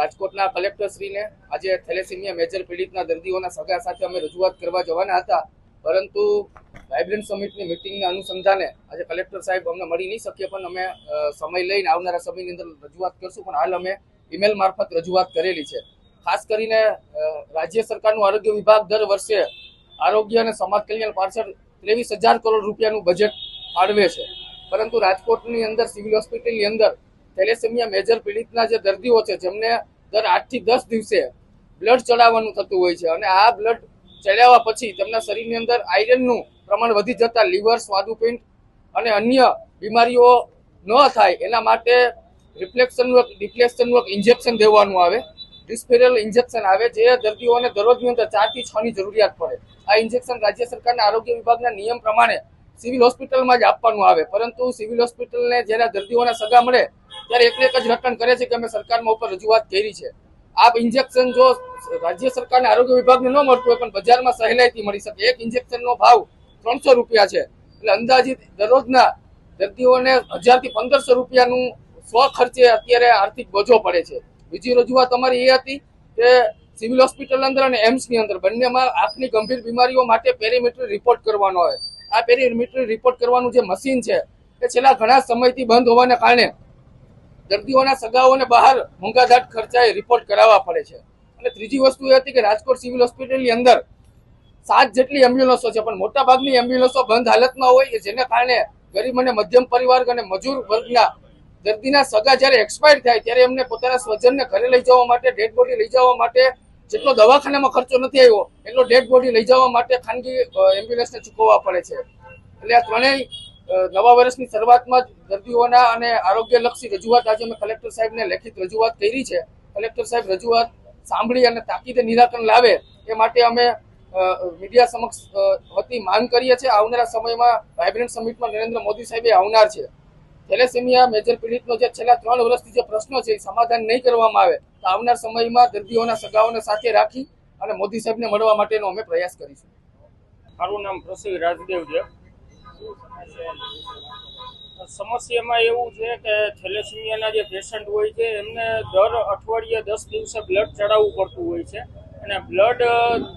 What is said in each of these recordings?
રાજકોટના કલેક્ટરશ્રીને આજે thalassaemia major પીડિતના દર્દીઓના સગા સાથે અમે રજૂઆત કરવા જવાના હતા. પરંતુ વાઇબ્રન્ટ સમિટની મિટિંગના અનુસંધાને આજે કલેક્ટર સાહેબ અમને મળી નહીં શકીએ પણ અમે સમય લઈને આવનારા સમયની અંદર રજૂઆત કરશું. પણ હાલ અમે ઈમેલ મારફત રજૂઆત કરેલી છે. ખાસ કરીને રાજ્ય સરકારનું આરોગ્ય વિભાગ દર વર્ષે આરોગ્ય અને સમાજ કલ્યાણ પાછળ ત્રેવીસ હજાર કરોડ રૂપિયાનું બજેટ ફાળવે છે. પરંતુ રાજકોટની અંદર સિવિલ હોસ્પિટલની અંદર થેલેસેમિયા મેજર પીડિતના જે દર્દીઓ છે, જેમને દર આઠથી દસ દિવસે બ્લડ ચડાવવાનું થતું હોય છે અને આ બ્લડ ચડાવ્યા પછી તેમના શરીરની અંદર આયરનનું પ્રમાણ વધી જતા લીવર સ્વાદુપિંડ અને અન્ય બીમારીઓ ન થાય, એના માટે રિફ્લેક્શનનું એક ડિફ્લેક્શનનું એક ઇન્જેક્શન દેવાનું આવે. ડિસ્પેરલ ઇન્જેક્શન આવે, જે દર્દીઓને દરરોજની અંદર ચારથી છની જરૂરિયાત પડે. આ ઇન્જેક્શન રાજ્ય સરકારના આરોગ્ય વિભાગના નિયમ પ્રમાણે સિવિલ હોસ્પિટલમાં જ આપવાનું આવે. પરંતુ સિવિલ હોસ્પિટલને જેના દર્દીઓના સગા મળે ત્યારે એકને એક જ રટણ કરે છે કે અમે સરકારમાં ઉપર રજૂઆત કરી છે. આ ઇન્જેક્શન જો રાજ્ય સરકારને આરોગ્ય વિભાગને ન મળતું હોય પણ બજારમાં સહેલાઈથી મળી શકે. એક ઇન્જેક્શનનો ભાવ ત્રણસો રૂપિયા છે. એટલે અંદાજિત દરરોજના દર્દીઓને હજારથી પંદરસો રૂપિયાનું સ્વ ખર્ચે અત્યારે આર્થિક બોજો પડે છે. બીજી રજૂઆત અમારી એ હતી કે સિવિલ હોસ્પિટલ અંદર અને એમ્સની અંદર બંનેમાં આંખની ગંભીર બીમારીઓ માટે પેરીમીટરી રિપોર્ટ કરવાનો હોય. આ પેરીમીટરી રિપોર્ટ કરવાનું જે મશીન છે, એ છેલ્લા ઘણા સમયથી બંધ હોવાને કારણે દર્દીઓના સગાઓને બહાર મોંઘાધાટ ખર્ચાએ રિપોર્ટ કરાવવા પડે છે. અને ત્રીજી વસ્તુ એ હતી કે રાજકોટ સિવિલ હોસ્પિટલની અંદર સાત જેટલી એમ્બ્યુલન્સો છે, પણ મોટાભાગની એમ્બ્યુલન્સો બંધ હાલતમાં હોય જેને કારણે ગરીબ અને મધ્યમ પરિવાર અને મજૂર વર્ગના દર્દીના સગા જ્યારે એક્સપાયર થાય ત્યારે એમને પોતાના સ્વજનને ઘરે લઈ જવા માટે ડેડ બોડી લઈ જવા માટે જેટલો દવાખાનામાં ખર્ચો નથી આવ્યો, એટલો ડેડ બોડી લઈ જવા માટે ખાનગી એમ્બ્યુલન્સને ચૂકવવા પડે છે. એટલે આ ત્રણેય નવા વર્ષની શરૂઆતમાં જ દર્દીઓના અને આરોગ્યલક્ષી રજૂઆત આજે અમે કલેક્ટર સાહેબને લેખિત રજૂઆત કરી છે. કલેક્ટર સાહેબ રજૂઆત સાંભળી અને તાકીદે નિરાકરણ લાવે એ માટે અમે મીડિયા સમક્ષ વતી માંગ કરીએ છીએ. આવનારા સમયમાં વાઇબ્રન્ટ સમિટમાં નરેન્દ્ર મોદી સાહેબે આવનાર છે. થેલેસેમિયા, મેજર પીડિતનો જે છેલ્લા ત્રણ વર્ષથી જે પ્રશ્નો છે, એ સમાધાન નહીં કરવામાં આવે તો આવનાર સમયમાં દર્દીઓના સગાઓને સાથે રાખી અને મોદી સાહેબને મળવા માટેનો અમે પ્રયાસ કરીશું. મારું નામ પ્રસિદ્ધ રાજદેવ છે. સમસ્યામાં એવું છે કે થેલેસેમિયાના જે પેશન્ટ હોય છે, એમને દર અઠવાડિયે દસ દિવસે બ્લડ ચડાવવું પડતું હોય છે. અને બ્લડ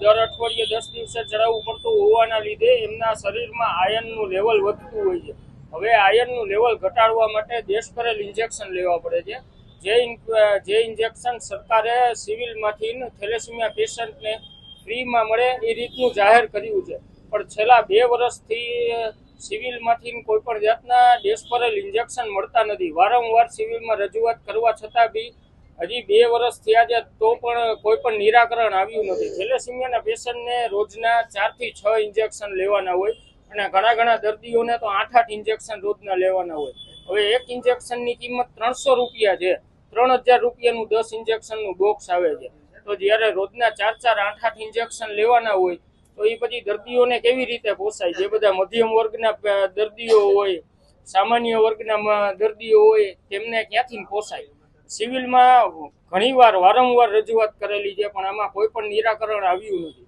દર અઠવાડિયે દસ દિવસે ચડાવવું પડતું હોવાના લીધે એમના શરીરમાં આયર્નનું લેવલ વધતું હોય છે. હવે આયર્નનું લેવલ ઘટાડવા માટે દેશ કરેલ ઇન્જેક્શન લેવા પડે છે. જે જે ઇન્જેક્શન સરકારે સિવિલમાંથી થેલેસેમિયા પેશન્ટને ફ્રીમાં મળે એ રીતનું જાહેર કર્યું છે. પણ છેલ્લા બે વર્ષથી સિવિલમાંથી કોઈ પણ જાતના ડેસ્પરલ ઇન્જેક્શન મળતા નથી. વારંવાર સિવિલમાં રજૂઆત કરવા છતાં બી હજી બે વર્ષ થયા છે, તો પણ કોઈ પણ નિરાકરણ આવ્યું નથી. થેલેસીમિયાના પેશન્ટને રોજના ચારથી છ ઇન્જેક્શન લેવાના હોય અને ઘણા ઘણા દર્દીઓને તો આઠ આઠ ઇન્જેક્શન રોજના લેવાના હોય. હવે એક ઇન્જેક્શનની કિંમત ત્રણસો રૂપિયા છે. ત્રણ હજાર રૂપિયાનું દસ ઇન્જેક્શનનું બોક્સ આવે છે. તો જ્યારે રોજના ચાર ચાર આઠ આઠ ઇન્જેક્શન લેવાના હોય તો એ પછી દર્દીઓને કેવી રીતે પોસાય? જે બધા મધ્યમ વર્ગના દર્દીઓ હોય, સામાન્ય વર્ગના દર્દીઓ હોય, તેમને ક્યાંથી પોસાય? સિવિલમાં ઘણીવાર વારંવાર રજૂઆત કરેલી છે, પણ આમાં કોઈ પણ નિરાકરણ આવ્યું નથી.